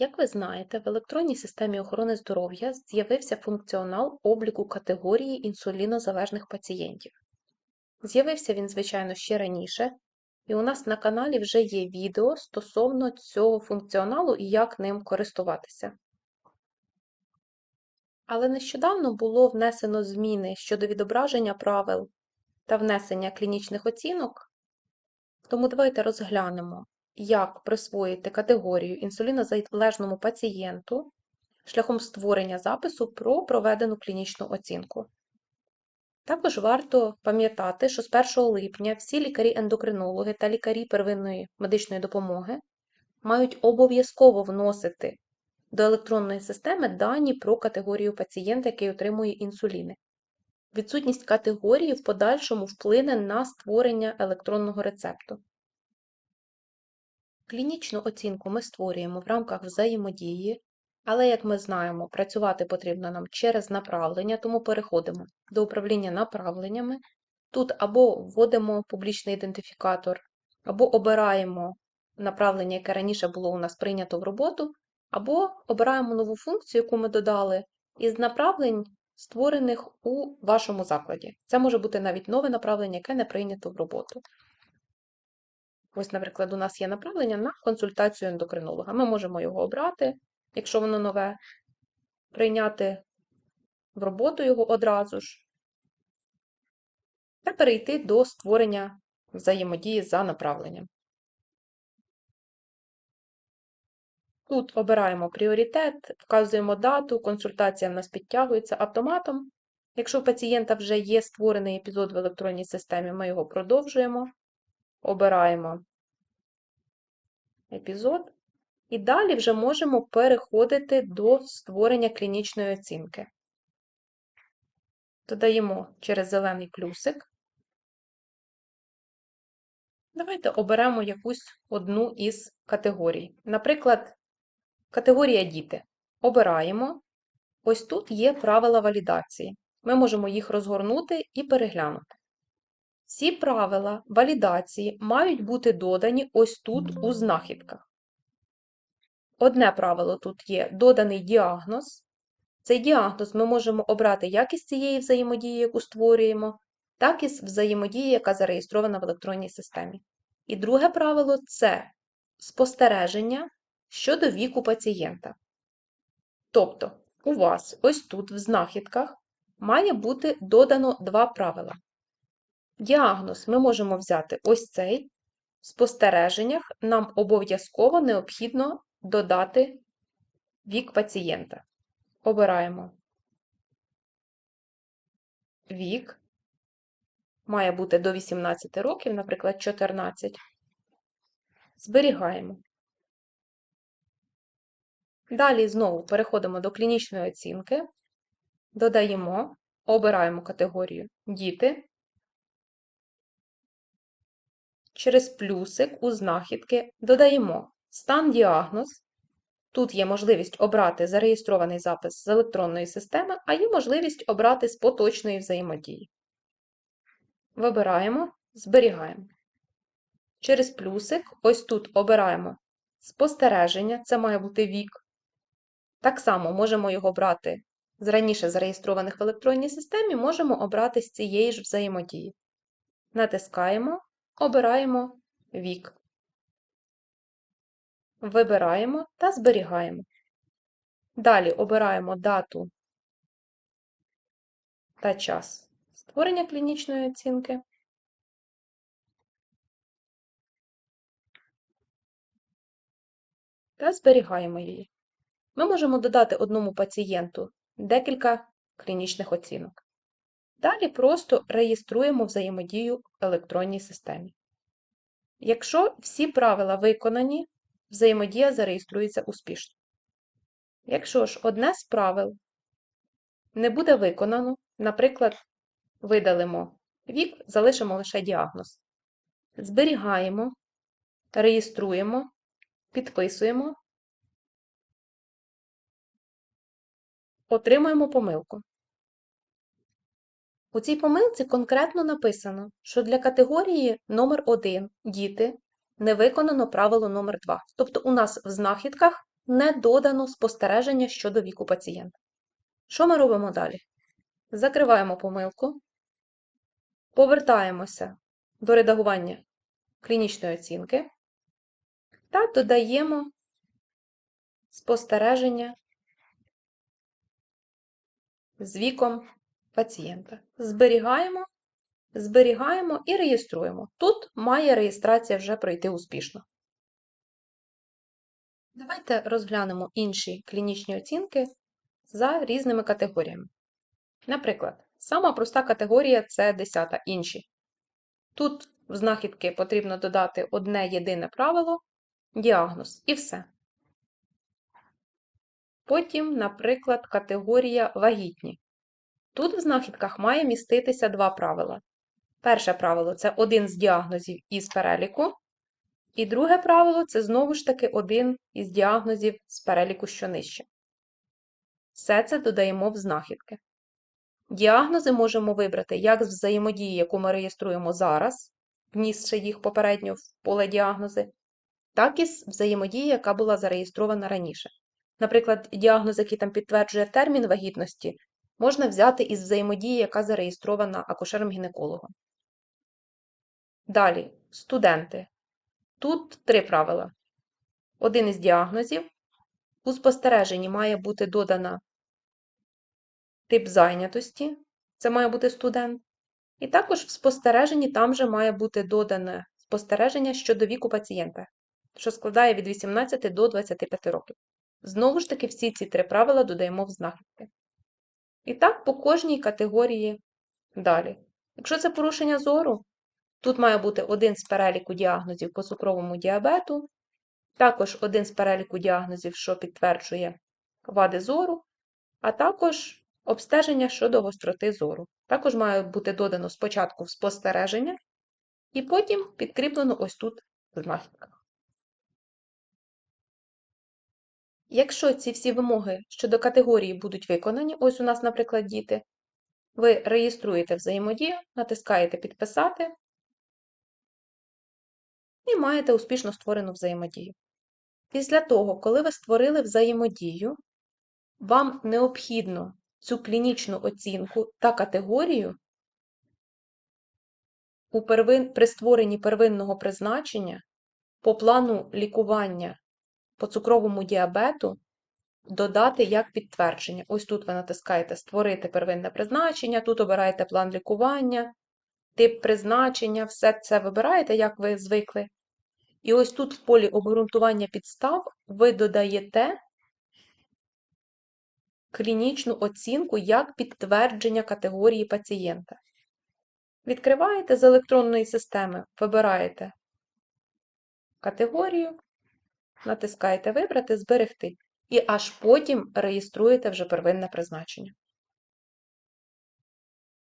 Як ви знаєте, в електронній системі охорони здоров'я з'явився функціонал обліку категорії інсулінозалежних пацієнтів. З'явився він, звичайно, ще раніше, і у нас на каналі вже є відео стосовно цього функціоналу і як ним користуватися. Але нещодавно було внесено зміни щодо відображення правил та внесення клінічних оцінок, тому давайте розглянемо, як присвоїти категорію інсулінозалежному пацієнту шляхом створення запису про проведену клінічну оцінку. Також варто пам'ятати, що з 1 липня всі лікарі-ендокринологи та лікарі первинної медичної допомоги мають обов'язково вносити до електронної системи дані про категорію пацієнта, який отримує інсуліни. Відсутність категорії в подальшому вплине на створення електронного рецепту. Клінічну оцінку ми створюємо в рамках взаємодії, але, як ми знаємо, працювати потрібно нам через направлення, тому переходимо до управління направленнями. Тут або вводимо публічний ідентифікатор, або обираємо направлення, яке раніше було у нас прийнято в роботу, або обираємо нову функцію, яку ми додали, із направлень, створених у вашому закладі. Це може бути навіть нове направлення, яке не прийнято в роботу. Ось, наприклад, у нас є направлення на консультацію ендокринолога. Ми можемо його обрати, якщо воно нове, прийняти в роботу його одразу ж, та перейти до створення взаємодії за направленням. Тут обираємо пріоритет, вказуємо дату, консультація в нас підтягується автоматом. Якщо у пацієнта вже є створений епізод в електронній системі, ми його продовжуємо, обираємо епізод, і далі вже можемо переходити до створення клінічної оцінки. Додаємо через зелений плюсик. Давайте оберемо якусь одну із категорій. Наприклад, Категорія Діти. Обираємо. Ось тут є правила валідації. Ми можемо їх розгорнути і переглянути. Всі правила валідації мають бути додані ось тут у знахідках. Одне правило тут є доданий діагноз. Цей діагноз ми можемо обрати як із цієї взаємодії, яку створюємо, так і з взаємодії, яка зареєстрована в електронній системі. І друге правило це спостереження щодо віку пацієнта. Тобто, у вас ось тут, в знахідках, має бути додано два правила. Діагноз ми можемо взяти ось цей. В спостереженнях нам обов'язково необхідно додати вік пацієнта. Обираємо вік. Має бути до 18 років, наприклад, 14. Зберігаємо. Далі знову переходимо до клінічної оцінки, додаємо, обираємо категорію Діти. Через плюсик у знахідки додаємо стан діагноз. Тут є можливість обрати зареєстрований запис з електронної системи, а є можливість обрати з поточної взаємодії. Вибираємо, зберігаємо. Через плюсик, ось тут обираємо спостереження, це має бути вік. Так само можемо його брати з раніше зареєстрованих в електронній системі, можемо обрати з цієї ж взаємодії. Натискаємо, обираємо вік. Вибираємо та зберігаємо. Далі обираємо дату та час створення клінічної оцінки. Та зберігаємо її ми можемо додати одному пацієнту декілька клінічних оцінок. Далі просто реєструємо взаємодію в електронній системі. Якщо всі правила виконані, взаємодія зареєструється успішно. Якщо ж одне з правил не буде виконано, наприклад, видалимо вік, залишимо лише діагноз. Зберігаємо, реєструємо, підписуємо Отримуємо помилку. У цій помилці конкретно написано, що для категорії номер 1 діти не виконано правило номер 2 Тобто у нас в знахідках не додано спостереження щодо віку пацієнта. Що ми робимо далі? Закриваємо помилку, повертаємося до редагування клінічної оцінки та додаємо спостереження з віком пацієнта. Зберігаємо, зберігаємо і реєструємо. Тут має реєстрація вже пройти успішно. Давайте розглянемо інші клінічні оцінки за різними категоріями. Наприклад, сама проста категорія це 10 інші. Тут в знахідки потрібно додати одне єдине правило діагноз і все. Потім, наприклад, категорія вагітні. Тут в знахідках має міститися два правила. Перше правило це один з діагнозів із переліку, і друге правило це знову ж таки один із діагнозів з переліку, що нижче. Все це додаємо в знахідки. Діагнози можемо вибрати як з взаємодії, яку ми реєструємо зараз, внісши їх попередньо в поле діагнози, так і з взаємодії, яка була зареєстрована раніше. Наприклад, діагноз, який там підтверджує термін вагітності, можна взяти із взаємодії, яка зареєстрована акушером-гінекологом. Далі, студенти. Тут три правила. Один із діагнозів. У спостереженні має бути додана тип зайнятості, це має бути студент. І також в спостереженні там же має бути додане спостереження щодо віку пацієнта, що складає від 18 до 25 років. Знову ж таки, всі ці три правила додаємо в знахідки. І так по кожній категорії далі. Якщо це порушення зору, тут має бути один з переліку діагнозів по цукровому діабету, також один з переліку діагнозів, що підтверджує вади зору, а також обстеження щодо гостроти зору. Також має бути додано спочатку спостереження, і потім підкріплено ось тут в Якщо ці всі вимоги щодо категорії будуть виконані, ось у нас, наприклад, діти, ви реєструєте взаємодію, натискаєте Підписати і маєте успішно створену взаємодію. Після того, коли ви створили взаємодію, вам необхідно цю клінічну оцінку та категорію у первин... при створенні первинного призначення по плану лікування по цукровому діабету додати як підтвердження. Ось тут ви натискаєте Створити первинне призначення, тут обираєте план лікування, тип призначення, все це вибираєте, як ви звикли. І ось тут в полі обґрунтування підстав ви додаєте клінічну оцінку як підтвердження категорії пацієнта. Відкриваєте з електронної системи, вибираєте категорію, натискаєте Вибрати, Зберегти. І аж потім реєструєте вже первинне призначення.